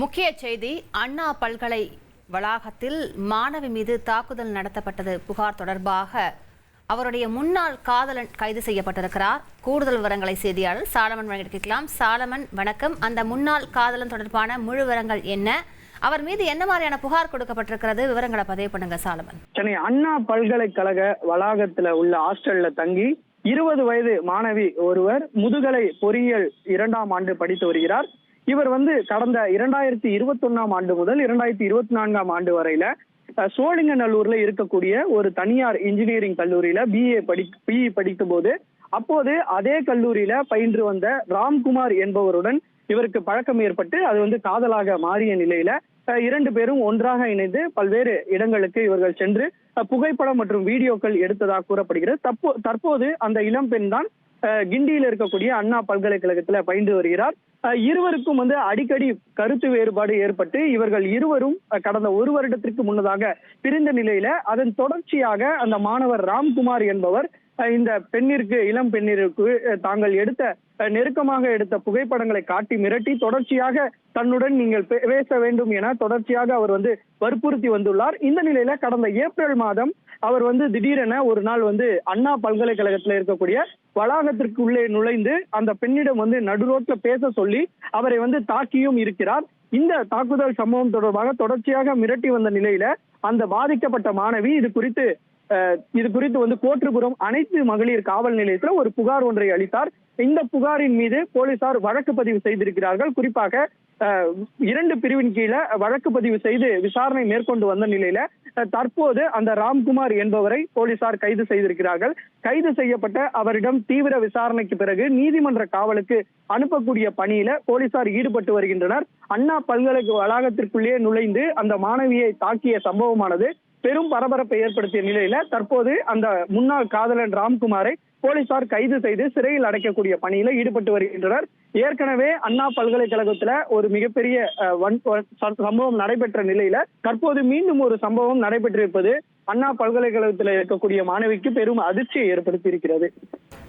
முக்கிய செய்தி அண்ணா பல்கலை வளாகத்தில் மாணவி மீது தாக்குதல் நடத்தப்பட்டது புகார் தொடர்பாக அவருடைய முன்னாள் காதலன் கைது செய்யப்பட்டிருக்கிறார். கூடுதல் விவரங்களை செய்தியாளர் சாலமன் வழங்கிட்டு கேட்கலாம். சாலமன் வணக்கம். அந்த முன்னாள் காதலன் தொடர்பான முழு விவரங்கள் என்ன? அவர் மீது என்ன மாதிரியான புகார் கொடுக்கப்பட்டிருக்கிறது? விவரங்களை பதிவு பண்ணுங்க சாலமன். சென்னை அண்ணா பல்கலைக்கழக வளாகத்துல உள்ள ஹாஸ்டல்ல தங்கி இருபது வயது மாணவி ஒருவர் முதுகலை பொறியியல் இரண்டாம் ஆண்டு படித்து வருகிறார். இவர் வந்து கடந்த இரண்டாயிரத்தி இருபத்தொன்னாம் ஆண்டு முதல் இரண்டாயிரத்தி இருபத்தி நான்காம் ஆண்டு வரையில சோழிங்கநல்லூர்ல இருக்கக்கூடிய ஒரு தனியார் இன்ஜினியரிங் கல்லூரியில பிஏ படி பிஇ படித்த போது அப்போது அதே கல்லூரியில பயின்று வந்த ராம்குமார் என்பவருடன் இவருக்கு பழக்கம் ஏற்பட்டு அது வந்து காதலாக மாறிய நிலையில இரண்டு பேரும் ஒன்றாக இணைந்து பல்வேறு இடங்களுக்கு இவர்கள் சென்று புகைப்படம் மற்றும் வீடியோக்கள் எடுத்ததாக கூறப்படுகிறது. தற்போது அந்த இளம்பெண் தான் கிண்டியில் இருக்கக்கூடிய அண்ணா பல்கலைக்கழகத்துல பயின்று வருகிறார். இருவருக்கும் வந்து அடிக்கடி கருத்து வேறுபாடு ஏற்பட்டு இவர்கள் இருவரும் கடந்த ஒரு வருடத்திற்கு முன்னதாக பிரிந்த நிலையில அதன் தொடர்ச்சியாக அந்த மாணவர் ராம்குமார் என்பவர் இந்த பெண்ணிற்கு இளம் பெண்ணிற்கு தாங்கள் எடுத்த நெருக்கமாக எடுத்த புகைப்படங்களை காட்டி மிரட்டி தொடர்ச்சியாக தன்னுடன் நீங்கள் பேச வேண்டும் என தொடர்ச்சியாக அவர் வந்து வற்புறுத்தி வந்துள்ளார். இந்த நிலையில கடந்த ஏப்ரல் மாதம் அவர் வந்து திடீரென ஒரு நாள் வந்து அண்ணா பல்கலைக்கழகத்துல இருக்கக்கூடிய வளாகத்திற்கு உள்ளே நுழைந்து அந்த பெண்ணிடம் வந்து நடுரோட்ல பேச சொல்லி அவரை வந்து தாக்கியும் இருக்கிறார். இந்த தாக்குதல் சம்பவம் தொடர்பாக தொடர்ச்சியாக மிரட்டி வந்த நிலையில அந்த பாதிக்கப்பட்ட மாணவி இது குறித்து இது குறித்து வந்து கோற்றுபுரம் அனைத்து மகளிர் காவல் நிலையத்துல ஒரு புகார் ஒன்றை அளித்தார். இந்த புகாரின் மீது போலீசார் வழக்கு பதிவு செய்திருக்கிறார்கள். குறிப்பாக இரண்டு பிரிவின் கீழே வழக்கு பதிவு செய்து விசாரணை மேற்கொண்டு வந்த நிலையில தற்போது அந்த ராம்குமார் என்பவரை போலீசார் கைது செய்திருக்கிறார்கள். கைது செய்யப்பட்ட அவரிடம் தீவிர விசாரணைக்கு பிறகு நீதிமன்ற காவலுக்கு அனுப்பக்கூடிய பணியில போலீசார் ஈடுபட்டு வருகின்றனர். அண்ணா பல்கலைக்கழக வளாகத்திற்குள்ளே நுழைந்து அந்த மாணவியை தாக்கிய சம்பவமானது பெரும் பரபரப்பை ஏற்படுத்திய நிலையில தற்போது அந்த முன்னாள் காதலன் ராம்குமாரை போலீசார் கைது செய்து சிறையில் அடைக்கக்கூடிய பணியில ஈடுபட்டு வருகின்றனர். ஏற்கனவே அண்ணா பல்கலைக்கழகத்துல ஒரு மிகப்பெரிய வன் சம்பவம் நடைபெற்ற நிலையில தற்போது மீண்டும் ஒரு சம்பவம் நடைபெற்றிருப்பது அண்ணா பல்கலைக்கழகத்துல இருக்கக்கூடிய மாணவிக்கு பெரும் அதிர்ச்சியை ஏற்படுத்தி இருக்கிறது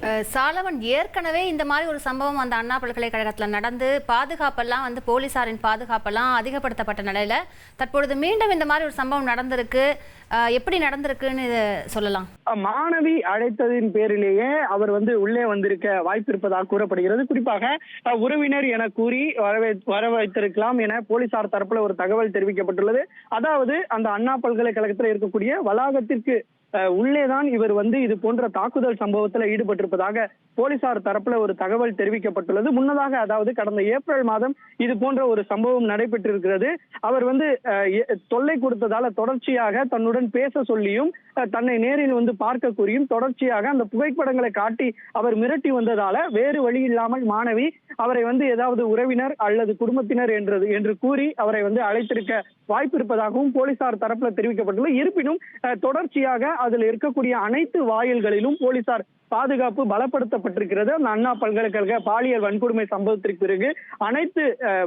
அஹ், சாலமன் ஏற்கனவே இந்த மாதிரி ஒரு சம்பவம் அந்த அண்ணா பல்கலைக்கழகத்தில் நடந்து பாதுகாப்பெல்லாம் வந்து போலீசாரின் பாதுகாப்பெல்லாம் அதிகப்படுத்தப்பட்ட நிலையில தற்பொழுது மீண்டும் இந்த மாதிரி ஒரு சம்பவம் நடந்திருக்கு. எப்படி நடந்திருக்குன்னு சொல்லலாம். மாணவி அழைத்ததின் பேரிலேயே அவர் வந்து உள்ளே வந்திருக்க வாய்ப்பு இருப்பதாக கூறப்படுகிறது. குறிப்பாக உறவினர் என கூறி வரவே வர வைத்திருக்கலாம் என போலீசார் தரப்புல ஒரு தகவல் தெரிவிக்கப்பட்டுள்ளது. அதாவது அந்த அண்ணா பல்கலைக்கழகத்தில் இருக்கக்கூடிய வளாகத்திற்கு உள்ளேதான் இவர் வந்து இது போன்ற தாக்குதல் சம்பவத்தில் ஈடுபட்டிருப்பதாக போலீசார் தரப்புல ஒரு தகவல் தெரிவிக்கப்பட்டுள்ளது. முன்னதாக அதாவது கடந்த ஏப்ரல் மாதம் இது போன்ற ஒரு சம்பவம் நடைபெற்றிருக்கிறது. அவர் வந்து தொல்லை கொடுத்ததால தொடர்ச்சியாக தன்னுடன் பேச சொல்லியும் தன்னை நேரில் வந்து பார்க்க கூறியும் தொடர்ச்சியாக அந்த புகைப்படங்களை காட்டி அவர் மிரட்டி வந்ததால வேறு வழி இல்லாமல் மாணவி அவரை வந்து ஏதாவது உறவினர் அல்லது குடும்பத்தினர் என்றது என்று கூறி அவரை வந்து அழைத்திருக்க வாய்ப்பு இருப்பதாகவும் போலீசார் தரப்புல தெரிவிக்கப்பட்டுள்ளது. இருப்பினும் தொடர்ச்சியாக அதில் இருக்கக்கூடிய அனைத்து வாயில்களிலும் போலீசார் பாதுகாப்பு பலப்படுத்தப்பட்டிருக்கிறது. அந்த அண்ணா பல்கலைக்கழக பாலியல் வன்கொடுமை சம்பவத்திற்கு பிறகு அனைத்து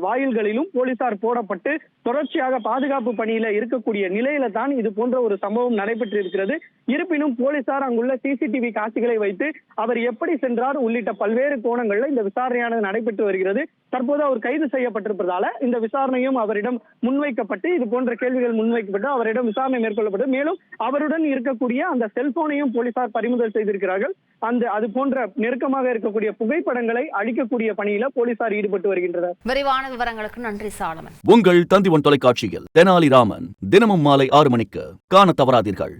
வாயில்களிலும் போலீசார் போடப்பட்டு தொடர்ச்சியாக பாதுகாப்பு பணியில இருக்கக்கூடிய நிலையில தான் இது போன்ற ஒரு சம்பவம் நடைபெற்றிருக்கிறது. இருப்பினும் போலீசார் அங்குள்ள சிசிடிவி காட்சிகளை வைத்து அவர் எப்படி சென்றார் உள்ளிட்ட பல்வேறு கோணங்கள்ல இந்த விசாரணையானது நடைபெற்று வருகிறது. தற்போது அவர் கைது செய்யப்பட்டிருப்பதால இந்த விசாரணையும் அவரிடம் முன்வைக்கப்பட்டு இது போன்ற கேள்விகள் முன்வைக்கப்பட்டு அவரிடம் விசாரணை மேற்கொள்ளப்பட்டு மேலும் அவருடன் இருக்கக்கூடிய அந்த செல்போனையும் போலீசார் பறிமுதல் செய்திருக்கிறார்கள். அந்த அது போன்ற நெருக்கமாக இருக்கக்கூடிய புகைப்படங்களை அழிக்கக்கூடிய பணியில போலீசார் ஈடுபட்டு வருகின்றனர். விரிவான விவரங்களுக்கு நன்றி சாலமன். உங்கள் தந்திவன் தொலைக்காட்சியில் தெனாலிராமன் தினமும் மாலை ஆறு மணிக்கு காணத் தவறாதீர்கள்.